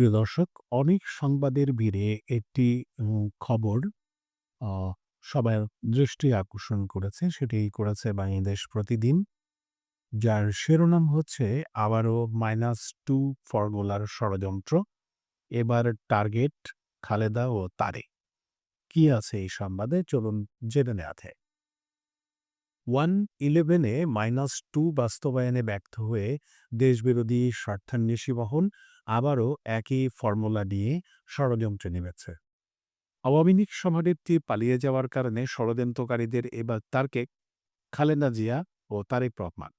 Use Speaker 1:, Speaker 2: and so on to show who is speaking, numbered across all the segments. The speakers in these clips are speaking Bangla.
Speaker 1: প্রিয় দর্শক, অনেক সংবাদের ভিড়ে একটি খবর সবার দৃষ্টি আকর্ষণ করেছে। সেটি করেছে বাংলাদেশ প্রতিদিন। যার শিরোনাম হচ্ছে আবারও মাইনাস টু ফর্মুলার ষড়যন্ত্র। এবার টার্গেট খালেদা ও তারে কি আছে এই সংবাদে? চলুন জেনে নেওয়া যাক। 1-11 এ -2 বাস্তবায়নে ব্যর্থ হয়ে দেশবিরোধী স্বার্থান্বেষী মহল আবারও একই ফর্মুলা নিয়ে ষড়যন্ত্রে নেমেছে। আওয়ামী লীগ সভানেত্রী পালিয়ে যাওয়ার কারণে ষড়যন্ত্রকারীদের এবার টার্গেট খালেদা জিয়া ও তারেক রহমান।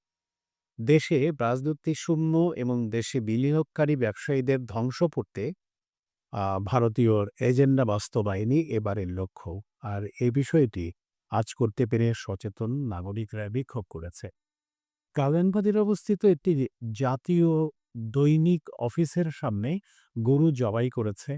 Speaker 1: দেশে রাজনৈতিক শূন্য এবং দেশে বিনিয়োগকারী ব্যবসায়ীদের ধ্বংস করতে ভারতীয় এজেন্ডা বাস্তবায়নই এবারের লক্ষ্য। আর এই বিষয়টি আজ করতে পেরে সচেতন নাগরিকরা বিক্ষোভ করেছে। কালানবাদীর অবস্থিত একটি জাতীয় দৈনিক অফিসের সামনে গরু জবাই করেছে।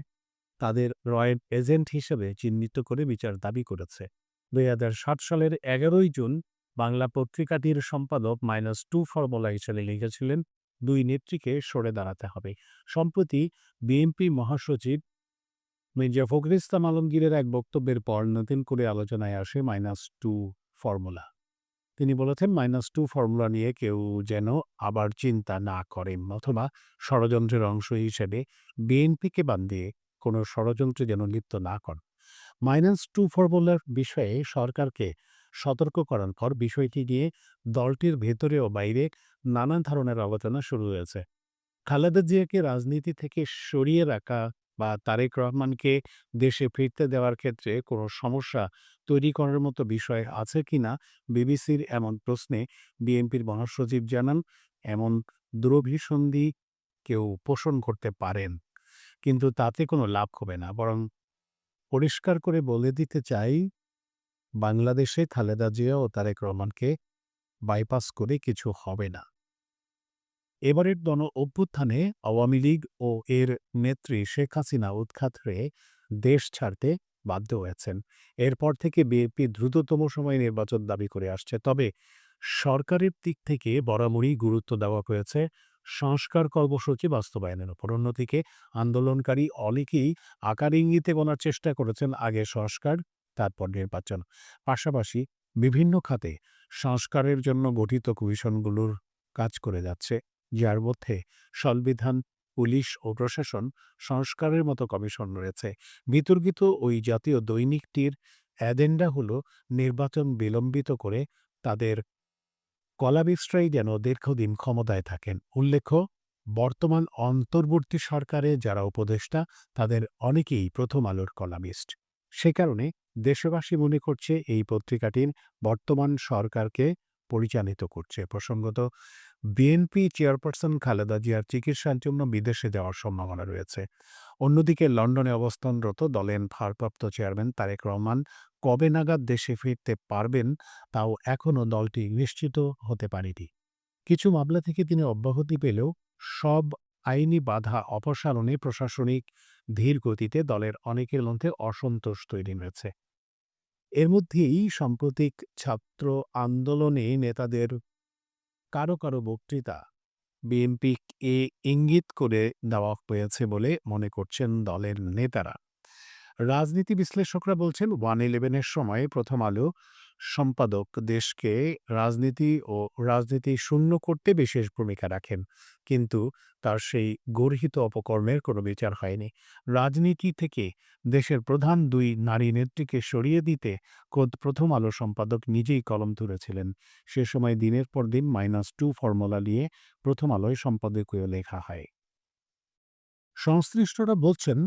Speaker 1: তাদের রয়ের এজেন্ট হিসেবে চিহ্নিত করে বিচার দাবি করেছে। ২০০৭ সালের ১১ই জুন বাংলা পত্রিকাটির সম্পাদক মাইনাস টু ফর্মুলা হিসেবে লিখেছিলেন, দুই নেত্রীকে সরে দাঁড়াতে হবে। সম্প্রতি বিএনপি মহাসচিব মির্জা ইসলাম আলমগীরের এক বক্তব্যের পর নতুন করে আলোচনায় আসে মাইনাস টু ফর্মুলা। তিনি বলেছেন, -2 ফর্মুলা নিয়ে কেউ যেন আবার চিন্তা না করেন অথবা ষড়যন্ত্রের অংশ হিসেবে বিএনপিকে বাদ দিয়ে কোনো ষড়যন্ত্রে যেন লিপ্ত না করেন। -2 ফর্মুলার বিষয়ে সরকারকে সতর্ক করার পর বিষয়টি নিয়ে দলটির ভেতরে ও বাইরে নানান ধরনের আলোচনা শুরু হয়েছে। খালেদা জিয়াকে রাজনীতি থেকে সরিয়ে রাখা বা তারেক রহমানকে দেশে ফিরতে দেওয়ার ক্ষেত্রে কোনো সমস্যা তৈরি করার মতো বিষয় আছে কিনা বিবিসির এমন প্রশ্নে বিএনপির মহাসচিব জানান, এমন দূরভিসন্ধি কেউ পোষণ করতে পারেন। কিন্তু তাতে কোনো লাভ হবে না। বরং পরিষ্কার করে বলে দিতে চাই, বাংলাদেশে খালেদা জিয়া ও তারেক রহমানকে বাইপাস করে কিছু হবে না। এবারের গণ অভ্যুত্থানে আওয়ামী লীগ ও এর নেত্রী শেখ হাসিনা উৎখাত হয়ে দেশ ছাড়তে বাধ্য হয়েছেন। এরপর থেকে বিএনপি দ্রুততম সময়ে নির্বাচন দাবি করে আসছে। তবে সরকারের দিক থেকে বরাবরই গুরুত্ব দেওয়া হয়েছে সংস্কার কর্মসূচি বাস্তবায়নের ওপর। অন্যদিকে আন্দোলনকারী অনেকেই আকার ইঙ্গিতে গোনার চেষ্টা করেছেন আগে সংস্কার, তারপর নির্বাচন। পাশাপাশি বিভিন্ন খাতে সংস্কারের জন্য গঠিত কমিশনগুলোর কাজ করে যাচ্ছে, যার মধ্যে সংবিধান, পুলিশ ও প্রশাসন সংস্কারের মতো কমিশন রয়েছে। বিতর্কিত ওই জাতীয় দৈনিকটির এজেন্ডা হল নির্বাচন বিলম্বিত করে তাদের কলাবিস্টরাই যেন দীর্ঘদিন ক্ষমতায় থাকেন। উল্লেখ্য, বর্তমান অন্তর্বর্তী সরকারে যারা উপদেষ্টা তাদের অনেকেই প্রথম আলোর কলামিস্ট। সে কারণে দেশবাসী মনে করছে এই পত্রিকাটির বর্তমান সরকারকে পরিচালিত করছে। প্রসঙ্গত, বিএনপি চেয়ারপারসন খালেদা জিয়ার চিকিৎসার জন্য বিদেশে যাওয়ার সম্ভাবনা রয়েছে। অন্যদিকে লন্ডনে অবস্থানরত দলের ভারপ্রাপ্ত চেয়ারম্যান তারেক রহমান কবে নাগাদ দেশে ফিরতে পারবেন তাও এখনও দলটি নিশ্চিত হতে পারেনি। কিছু মামলা থেকে তিনি অব্যাহতি পেলেও সব আইনি বাধা অপসারণে প্রশাসনিক ধীর গতিতে দলের অনেকের মধ্যে অসন্তোষ তৈরি হয়েছে। এর মধ্যেই সাম্প্রতিক ছাত্র আন্দোলনে নেতাদের কারও কারও বক্তৃতা বিএনপিকে ইঙ্গিত করে দেওয়া হয়েছে বলে মনে করছেন দলের নেতারা। রাজনীতি বিশ্লেষকরা বলছেন, 1-11 এর সময় প্রথম আলো সম্পাদক দেশকে রাজনীতি ও রাজনীতি শূন্য করতে বিশেষ ভূমিকা রাখেন। কিন্তু তার সেই গর্হিত অপকর্মের কোনো বিচার হয়নি। রাজনীতি থেকে দেশের প্রধান দুই নারী নেত্রীকে সরিয়ে দিতে খোদ প্রথম আলো সম্পাদক নিজেই কলম তুলেছিলেন। সে সময় দিনের পর দিন মাইনাস টু ফর্মুলা নিয়ে প্রথম আলোয় সম্পাদকীয় লেখা হয়। সংশ্লিষ্টরা বলছেন,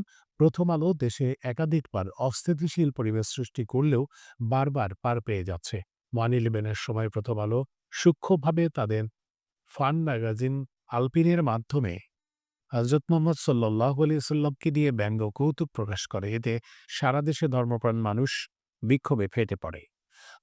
Speaker 1: প্রথম আলো দেশে একাধিকবার অস্থিতিশীল পরিবেশ সৃষ্টি করলেও বারবার পার পেয়ে যাচ্ছে। 1-11 এর সময় প্রথম আলো সূক্ষ্মভাবে তাদের ফান ম্যাগাজিন আলপিনের মাধ্যমে হজরত মুহাম্মদ সাল্লাল্লাহু আলাইহি ওয়াসাল্লামকে নিয়ে ব্যঙ্গ কৌতুক প্রকাশ করে। এতে সারা দেশে ধর্মপ্রাণ মানুষ বিক্ষোভে ফেটে পড়ে।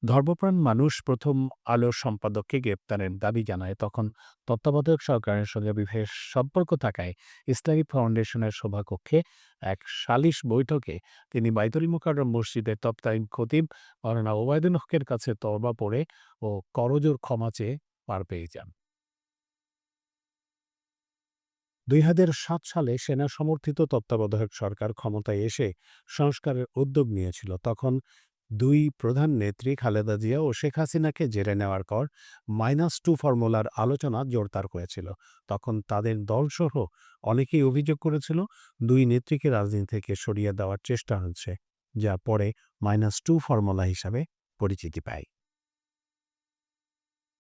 Speaker 1: ধর্মপ্রাণ মানুষ প্রথম আলোর সম্পাদককে গ্রেপ্তারের দাবি জানায়। তখন তত্ত্বাবধায়ক সরকারের সঙ্গে বিশেষ সম্পর্ক থাকায় ইসলামী ফাউন্ডেশনের সভাকক্ষে এক সালিশ বৈঠকে তিনি বাইতুল মোকাররম মসজিদের তৎকালীন খতিব মাওলানা ওবায়দুল হকের কাছে তরবা পড়ে ও করজোর ক্ষমা চেয়ে পার পেয়ে যান। দুই সাত সালে সেনা সমর্থিত তত্ত্বাবধায়ক সরকার ক্ষমতায় এসে সংস্কারের উদ্যোগ নিয়েছিল তখন দুই প্রধান নেত্রী খালেদা জিয়া ও শেখ হাসিনাকে জেরে নেওয়ার পর মাইনাস টু ফর্মুলার আলোচনা জোরদার হয়েছিল। তখন তাদের দলসহ অনেকেই অভিযোগ করেছিল, দুই নেত্রীকে রাজনীতি থেকে সরিয়ে দেওয়ার চেষ্টা হচ্ছে, যা পরে মাইনাস টু ফর্মুলা হিসাবে পরিচিতি পায়।